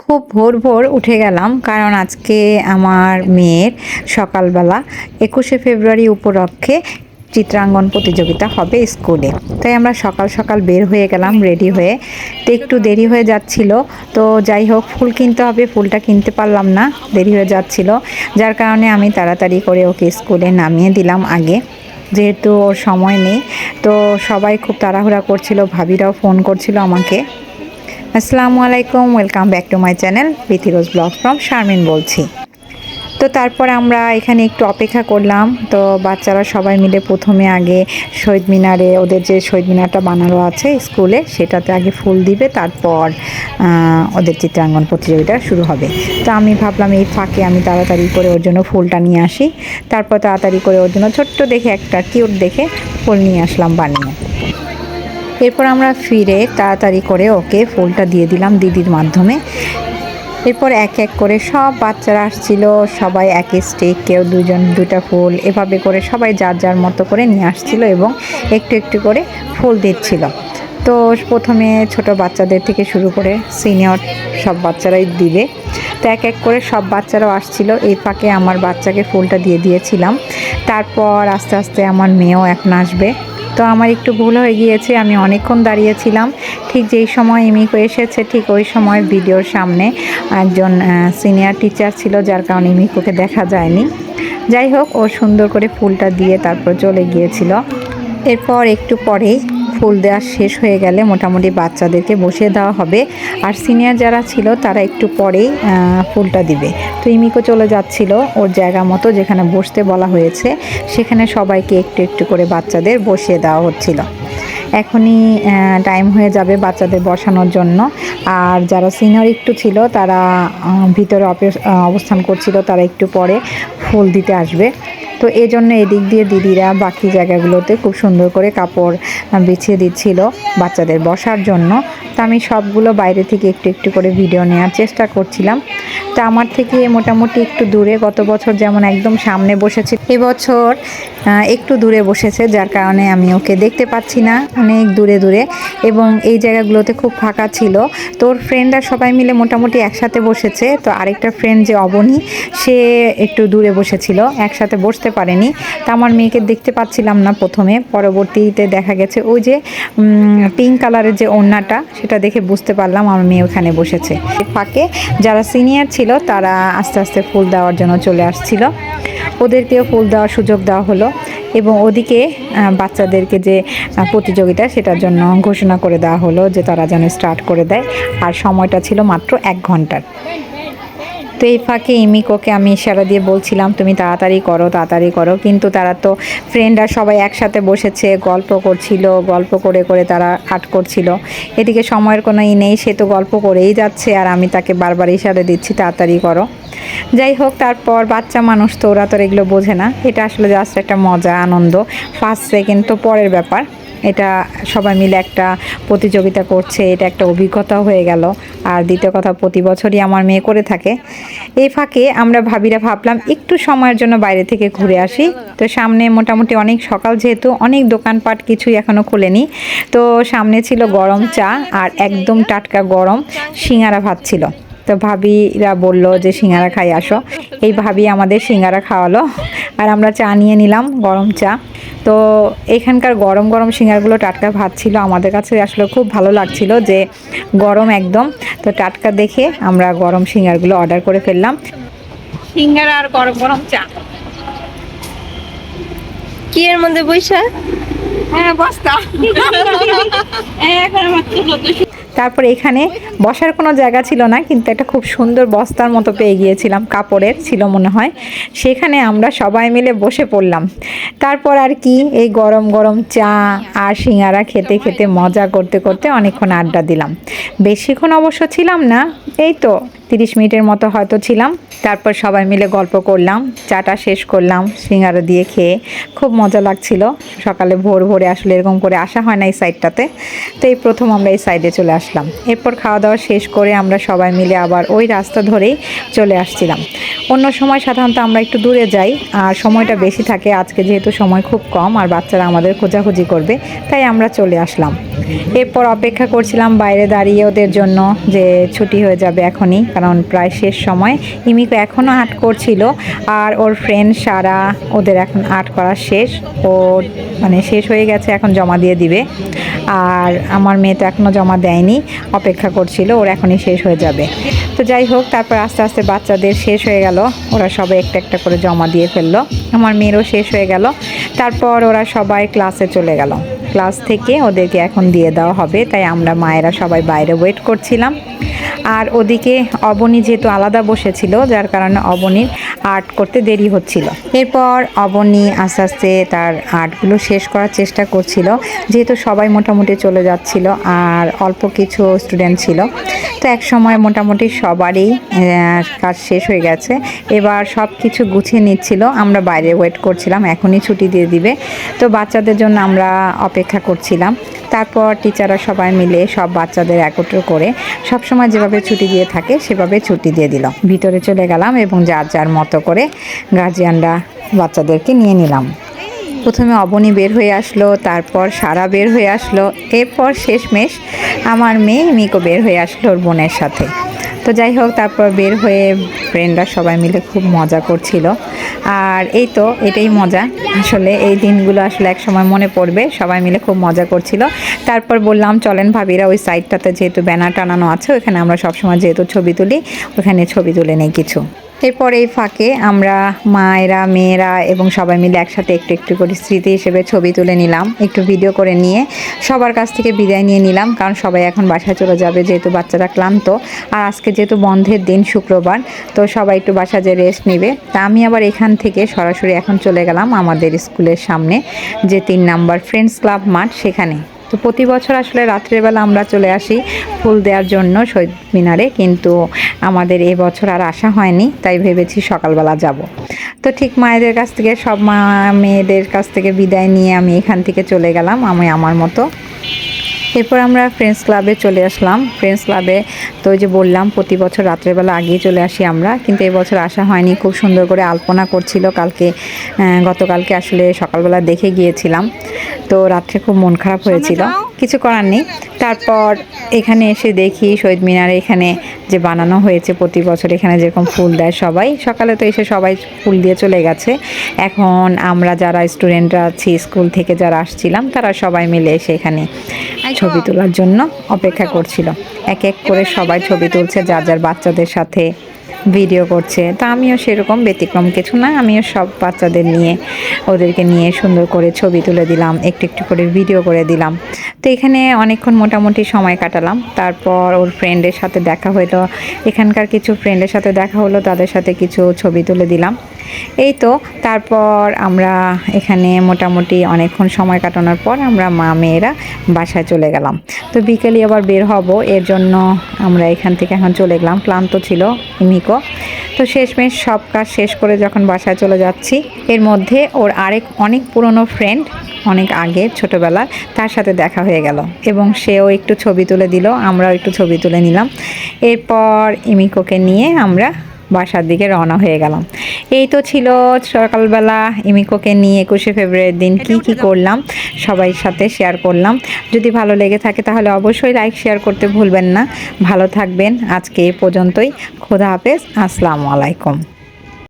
খুব ভোর ভোর উঠে গেলাম, কারণ আজকে আমার মেয়ের সকালবেলা একুশে ফেব্রুয়ারি উপলক্ষে চিত্রাঙ্গন প্রতিযোগিতা হবে স্কুলে। তাই আমরা সকাল সকাল বের হয়ে গেলাম, রেডি হয়ে। তো একটু দেরি হয়ে যাচ্ছিল, তো যাই হোক, ফুল কিনতে হবে, ফুলটা কিনতে পারলাম না, দেরি হয়ে যাচ্ছিল। যার কারণে আমি তাড়াতাড়ি করে ওকে স্কুলে নামিয়ে দিলাম আগে, যেহেতু ওর সময় নেই। তো সবাই খুব তাড়াহুড়া করছিল, ভাবিরাও ফোন করছিল আমাকে। আসসালামু আলাইকুম welcome back to my channel Bithirose blog from Sharmin বলছি। তো তারপর আমরা এখানে একটু অপেক্ষা করলাম, তো বাচ্চারা সবাই মিলে প্রথমে আগে শহীদ মিনারে, ওদের যে শহীদ মিনারটা বানানো আছে স্কুলে, সেটাতে আগে ফুল দিবে, তারপর ওদের চিত্রাঙ্গন প্রতিযোগিতা শুরু হবে। তো আমি ভাবলাম এই ফাঁকে আমি তাড়াতাড়ি করে ওর জন্য ফুলটা নিয়ে আসি, তারপর তাড়াতাড়ি করে ওর জন্য ছোট্ট দেখে একটা কিউট দেখে ফুল নিয়ে আসলাম বানিয়ে। এরপর আমরা ফিরে তাড়াতাড়ি করে ওকে ফুলটা দিয়ে দিলাম দিদির মাধ্যমে। এরপর এক এক করে সব বাচ্চারা আসছিল, সবাই এক স্টিক কেউ দুজন দুটা ফুল, এভাবে করে সবাই যার যার মতো করে নিয়ে আসছিল এবং একটু একটু করে ফুল দিচ্ছিল। তো প্রথমে ছোট বাচ্চাদের থেকে শুরু করে সিনিয়র সব বাচ্চারাই দিবে। তো এক এক করে সব বাচ্চারাও আসছিল, এই ফাঁকে আমার বাচ্চাকে ফুলটা দিয়ে দিয়েছিলাম। তারপর আস্তে আস্তে আমার মেয়েও এখন আসবে। তো আমার একটু ভুল হয়ে গিয়েছে, আমি অনেকক্ষণ দাঁড়িয়েছিলাম। ঠিক যেই সময় ইমিকো এসেছে, ঠিক ওই সময় ভিডিওর সামনে একজন সিনিয়র টিচার ছিল, যার কারণে ইমিকোকে দেখা যায়নি। যাই হোক, ও সুন্দর করে ফুলটা দিয়ে তারপর চলে গিয়েছিল। এরপর একটু পরেই ফুল দেওয়া শেষ হয়ে গেলে মোটামুটি বাচ্চাদেরকে বসিয়ে দেওয়া হবে। আর সিনিয়র যারা ছিল, তারা একটু পরেই ফুলটা দিবে। তো ইমিকো চলে যাচ্ছিল ওর জায়গা মতো যেখানে বসতে বলা হয়েছে, সেখানে সবাইকে একটু একটু করে বাচ্চাদের বসিয়ে দেওয়া হচ্ছিল। এখনই টাইম হয়ে যাবে বাচ্চাদের বসানোর জন্য। আর যারা সিনিয়র একটু ছিল, তারা ভিতরে অবস্থান করছিল, তারা একটু পরে ফুল দিতে আসবে। তো এই জন্য এদিক দিয়ে দিদিরা বাকি জায়গাগুলোতে খুব সুন্দর করে কাপড় বিছিয়ে দিচ্ছিল বাচ্চাদের বসার জন্য। তো আমি সবগুলো বাইরে থেকে একটু একটু করে ভিডিও নেওয়ার চেষ্টা করছিলাম। তো আমার থেকে মোটামুটি একটু দূরে, গত বছর যেমন একদম সামনে বসেছে এবছর একটু দূরে বসেছে, যার কারণে আমি ওকে দেখতে পাচ্ছি না, অনেক দূরে দূরে, এবং এই জায়গাগুলোতে খুব ফাঁকা ছিল। তোর ফ্রেন্ডরা সবাই মিলে মোটামুটি একসাথে বসেছে, তো আরেকটা ফ্রেন্ড যে অবনী, সে একটু দূরে বসেছিল, একসাথে বসতে পারেনি। তা আমার মেয়েকে দেখতে পাচ্ছিলাম না প্রথমে, পরবর্তীতে দেখা গেছে ওই যে পিঙ্ক কালারের যে ওড়নাটা, সেটা দেখে বুঝতে পারলাম আমার মেয়ে ওখানে বসেছে। ফাঁকে যারা সিনিয়র ছিল তারা আস্তে আস্তে ফুল দেওয়ার জন্য চলে আসছিল। ওদেরকেও ফুল দেওয়ার সুযোগ দেওয়া হলো এবং ওদিকে বাচ্চাদেরকে যে প্রতিযোগিতা সেটার জন্য ঘোষণা করে দেওয়া হলো যে তারা যেন স্টার্ট করে দেয়। আর সময়টা ছিল মাত্র এক ঘণ্টার। তো এই ফাঁকে ইমিকোকে আমি ইশারা দিয়ে বলছিলাম, তুমি তাড়াতাড়ি করো তাড়াতাড়ি করো। কিন্তু তারা তো ফ্রেন্ডরা সবাই একসাথে বসেছে, গল্প করছিল, গল্প করে করে তারা আট করছিল। এদিকে সময়ের কোনো ই নেই, সে তো গল্প করেই যাচ্ছে আর আমি তাকে বারবার ইশারা দিচ্ছি, তাড়াতাড়ি করো। যাই হোক, তারপর বাচ্চা মানুষ তো ওরা তো এগুলো বোঝে না। এটা আসলে জাস্ট একটা মজা, আনন্দ ফার্স্ট সেকেন্ড তো পরের ব্যাপার। এটা সবাই মিলে একটা প্রতিযোগিতা করছে, এটা একটা অভিজ্ঞতাও হয়ে গেল। আর দ্বিতীয় কথা, প্রতি বছরই আমার মেয়ে করে থাকে। এই ফাঁকে আমরা ভাবিরা ভাবলাম, একটু সময়ের জন্য বাইরে থেকে ঘুরে আসি। তো সামনে মোটামুটি অনেক সকাল যেহেতু, অনেক দোকানপাট কিছুই এখনও খুলেনি। তো সামনে ছিল গরম চা, আর একদম টাটকা গরম সিঙ্গারা ভাত ছিল। তো ভাবিরা বলল যে সিঙ্গারা খাই আসো। এই ভাবি আমাদের সিঙ্গারা খাওয়ালো। আর আমরা চা নিয়ে নিলাম গরম চা। তো এখানকার গরম গরম সিঙ্গারগুলো টাটকা ভাত ছিল। আমাদের কাছে আসলে খুব ভালো লাগছিল যে গরম একদম। তো টাটকা দেখে আমরা গরম সিঙ্গারগুলো অর্ডার করে ফেললাম। সিঙ্গারা আর গরম গরম চা। কি এর মধ্যে বৈশা হ্যাঁ বস্তা। এখন আমার তো তারপর এখানে বসার কোনো জায়গা ছিল না, কিন্তু একটা খুব সুন্দর বস্তার মতো পেয়ে গিয়েছিলাম, কাপড়ের ছিল মনে হয়। সেখানে আমরা সবাই মিলে বসে পড়লাম। তারপর আর কি, এই গরম গরম চা আর সিঙ্গারা খেতে খেতে মজা করতে করতে অনেকক্ষণ আড্ডা দিলাম। বেশিক্ষণ অবশ্য ছিলাম না, এই তো তিরিশ মিনিটের মতো হয়তো ছিলাম। তারপর সবাই মিলে গল্প করলাম, চাটা শেষ করলাম, সিঙ্গারা দিয়ে খেয়ে খুব মজা লাগছিল। সকালে ভোর ভোরে আসলে এরকম করে আসা হয় না এই সাইডটাতে। তো এই প্রথম আমরা এই সাইডে চলে আসলাম। এরপর খাওয়া দাওয়া শেষ করে আমরা সবাই মিলে আবার ওই রাস্তা ধরেই চলে আসছিলাম। অন্য সময় সাধারণত আমরা একটু দূরে যাই, আর সময়টা বেশি থাকে। আজকে যেহেতু সময় খুব কম আর বাচ্চারা আমাদের খোঁজাখুঁজি করবে, তাই আমরা চলে আসলাম। এরপর অপেক্ষা করছিলাম বাইরে দাঁড়িয়ে ওদের জন্য যে ছুটি হয়ে যাবে এখনই কারণ প্রায় শেষ সময় ইমিকো এখনও আর্ট করছিল। আর ওর ফ্রেন্ড সারা, ওদের এখন আর্ট করা শেষ। ও মানে শেষ হয়ে গেছে, এখন জমা দিয়ে দিবে। আর আমার মেয়ে তো এখনও জমা দেয়নি, অপেক্ষা করছিল, ওর এখনই শেষ হয়ে যাবে। তো যাই হোক, তারপর আস্তে আস্তে বাচ্চাদের শেষ হয়ে গেল। ওরা সবাই একটা একটা করে জমা দিয়ে ফেলল। আমার মেয়েরও শেষ হয়ে গেল। তারপর ওরা সবাই ক্লাসে চলে গেল। ক্লাস থেকে ওদেরকে এখন দিয়ে দেওয়া হবে, তাই আমরা মায়েরা সবাই বাইরে ওয়েট করছিলাম। আর ওদিকে অবনী যেহেতু আলাদা বসেছিল, যার কারণে অবনীর আর্ট করতে দেরি হচ্ছিল। এরপর অবনী আস্তে আস্তে তার আর্টগুলো শেষ করার চেষ্টা করছিল, যেহেতু সবাই মোটামুটি চলে যাচ্ছিল আর অল্প কিছু স্টুডেন্ট ছিল। তো এক সময় মোটামুটি সবারই কাজ শেষ হয়ে গেছে। এবার সব কিছু গুছিয়ে নিচ্ছিল, আমরা বাইরে ওয়েট করছিলাম, এখনই ছুটি দিয়ে দিবে। তো বাচ্চাদের জন্য আমরা অপেক্ষা করছিলাম। তারপর টিচাররা সবাই মিলে সব বাচ্চাদের একত্র করে সব সময় যেভাবে ছুটি দিয়ে থাকে, সেভাবে ছুটি দিয়ে দিল। ভিতরে চলে গেলাম এবং যার যার মতো করে গার্জিয়ানরা বাচ্চাদেরকে নিয়ে নিলাম। প্রথমে অবনী বের হয়ে আসলো, তারপর সারা বের হয়ে আসলো, এরপর শেষমেশ আমার মেয়ে মিকো বের হয়ে আসলো ওর বোনের সাথে। তো যাই হোক, তারপর বের হয়ে ফ্রেন্ডরা সবাই মিলে খুব মজা করছিল। আর এই তো, এটাই মজা। আসলে এই দিনগুলো আসলে এক সময় মনে পড়বে, সবাই মিলে খুব মজা করছিল। তারপর বললাম, চলেন ভাবিরা, ওই সাইডটাতে যেহেতু ব্যানার টানানো আছে ওখানে আমরা সবসময় যেহেতু ছবি তুলি ওখানে ছবি তুলে নেই কিছু। এরপর এই ফাঁকে আমরা মায়েরা, মেয়েরা এবং সবাই মিলে একসাথে একটু একটু করে স্মৃতি হিসেবে ছবি তুলে নিলাম। একটু ভিডিও করে নিয়ে সবার কাছ থেকে বিদায় নিয়ে নিলাম, কারণ সবাই এখন বাসায় চলে যাবে যেহেতু বাচ্চারা ক্লান্ত। আর আজকে যেহেতু বন্ধের দিন শুক্রবার, তো সবাই একটু বাসা যে রেস্ট নেবে। তা আমি আবার এখান থেকে সরাসরি এখন চলে গেলাম আমাদের স্কুলের সামনে, যে তিন নাম্বার ফ্রেন্ডস ক্লাব মাঠ সেখানে। তো প্রতি বছর আসলে রাত্রেবেলা আমরা চলে আসি ফুল দেওয়ার জন্য শহীদ মিনারে, কিন্তু আমাদের এই বছর আর আসা হয়নি, তাই ভেবেছি সকালবেলা যাব। তো ঠিক মায়েদের কাছ থেকে, সব মা মেয়েদের কাছ থেকে বিদায় নিয়ে আমি এখান থেকে চলে গেলাম, আমি আমার মতো। এরপর আমরা ফ্রেন্ডস ক্লাবে চলে আসলাম। ফ্রেন্ডস ক্লাবে তো যে বললাম, প্রতি বছর রাত্রেবেলা আগেই চলে আসি আমরা, কিন্তু এবছর আসা হয়নি, খুব সুন্দর করে আলপনা করছিল, কালকে গতকালকে আসলে সকালবেলা দেখে গিয়েছিলাম। তো রাত্রে খুব মন খারাপ হয়েছিল। কিছু করার নেই। তারপর এখানে এসে দেখি শহীদ মিনারে এখানে যে বানানো হয়েছে প্রতি বছর এখানে যেরকম ফুল দেয় সবাই। সকালে তো এসে সবাই ফুল দিয়ে চলে গেছে। এখন আমরা যারা স্টুডেন্টরা আছি স্কুল থেকে যারা আসছিলাম তারা সবাই মিলে এসে এখানে ছবি তোলার জন্য অপেক্ষা করছিল। এক এক করে সবাই ছবি তুলছে যার যার বাচ্চাদের সাথে ভিডিও করছে। তা আমিও সেরকম ব্যতিক্রম কিছু না, আমিও সব বাচ্চাদের নিয়ে ওদেরকে নিয়ে সুন্দর করে ছবি তুলে দিলাম, একটু একটু করে ভিডিও করে দিলাম। তো এখানে অনেকক্ষণ মোটামুটি সময় কাটালাম। তারপর ওর ফ্রেন্ডের সাথে দেখা হলো এখানকার কিছু ফ্রেন্ডের সাথে দেখা হলো, তাদের সাথে কিছু ছবি তুলে দিলাম। এই তো, তারপর আমরা এখানে মোটামুটি অনেকক্ষণ সময় কাটানোর পর আমরা মা মেয়েরা বাসায় চলে গেলাম। তো বিকেলে আবার বের হব, এর জন্য আমরা এখান থেকে এখন চলে গেলাম। ক্লান্ত ছিল ইমিকো। তো শেষমেশ সব কাজ শেষ করে যখন বাসায় চলে যাচ্ছি, এর মধ্যে ওর আরেক অনেক পুরনো ফ্রেন্ড অনেক আগে ছোটবেলার, তার সাথে দেখা হয়ে গেল এবং সেও একটু ছবি তুলে দিল, আমরাও একটু ছবি তুলে নিলাম। এরপর ইমিকোকে নিয়ে আমরা বাসার দিকে রওনা হয়ে গেলাম। এই তো ছিল সকালবেলা ইমিকোকে নিয়ে একুশে ফেব্রুয়ারির দিন কি কি করলাম সবাই সাথে শেয়ার করলাম। যদি ভালো লেগে থাকে তাহলে অবশ্যই লাইক শেয়ার করতে ভুলবেন না। ভালো থাকবেন আজকে এ পর্যন্তই। খোদা হাফেজ আসসালামু আলাইকুম।